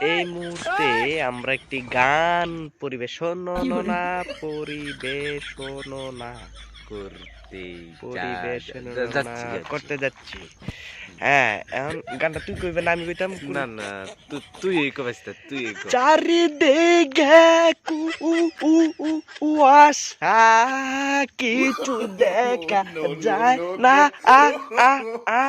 এই মুহূর্তে আমরা একটি গান পরিবেশনা পরিবেশনা করতে না করতে যাচ্ছি, যাচ্ছি। করতে যাচ্ছি। হ্যাঁ এখন গানটা তুই কইবে না আমি কইতাম না না তুই তুই কবাইছিস তুই এই উ চারিদিকে কুয়াশা কিছু দেখা যায় না আ আ আ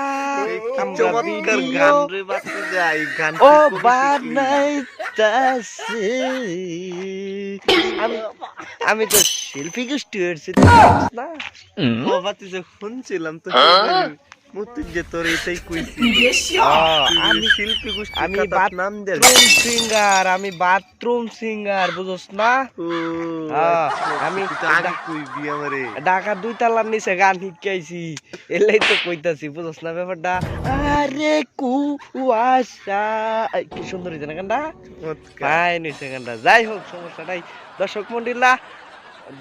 ও? বানাইতাছি আমি আমি তো শিল্পী গোষ্ঠী হয়েছি না ও বাতি যে শুনছিলাম তো মুতুক যে তোর এটাই কইছি। আমি শিল্পী গোষ্ঠী আমি নাম দে বাথরুম সিঙ্গার আমি বাথরুম সিঙ্গার বুঝছ না? ও হ্যাঁ, আচ্ছা, আমি কইবি আমারে। ঢাকা দুই তালার নিচে গান শিখাইছি। এলাই তো কইতাছি বুঝছ না ব্যাপারটা? আরে কুয়াশা। কি সুন্দর হইছে না গানটা। ফাইন হইছে গানটা। যাই হোক সমস্যা নাই। দর্শক মন্ডিলা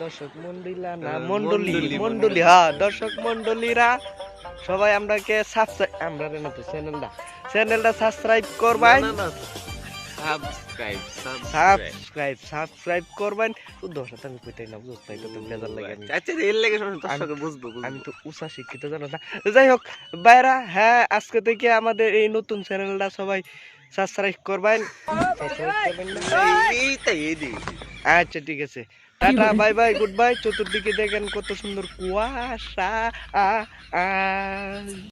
দর্শক মন্ডিলা না আহ, মন্ডলী মণ্ডলী, মন্ডলী হ্যাঁ দর্শক মন্ডলীরা সবাই আমরাকে সাবস্ক্রাইব আমরা না তো চ্যানেলটা চ্যানেলটা সাবস্ক্রাইব করবাই না, না, না, সাবস্ক্রাইব সাবস্ক্রাইব সাবস্ক্রাইব সাবস্ক্রাইব করবেন দর্শক আমি কইতাই না এটা তো বেজার লাগে। আচ্ছা এর লাগে সঙ্গে বুঝব। আমি তো উষা শিক্ষিত জানো না যাই হোক বাইরা হ্যাঁ আজকে থেকে আমাদের এই নতুন চ্যানেলটা সবাই সাবস্ক্রাইব করবেন করবেন না? এই তাই এই দিই আচ্ছা ঠিক আছে। Tata bye bye good bye চতুর্দিকে দেখেন কত সুন্দর কুয়াশা আ।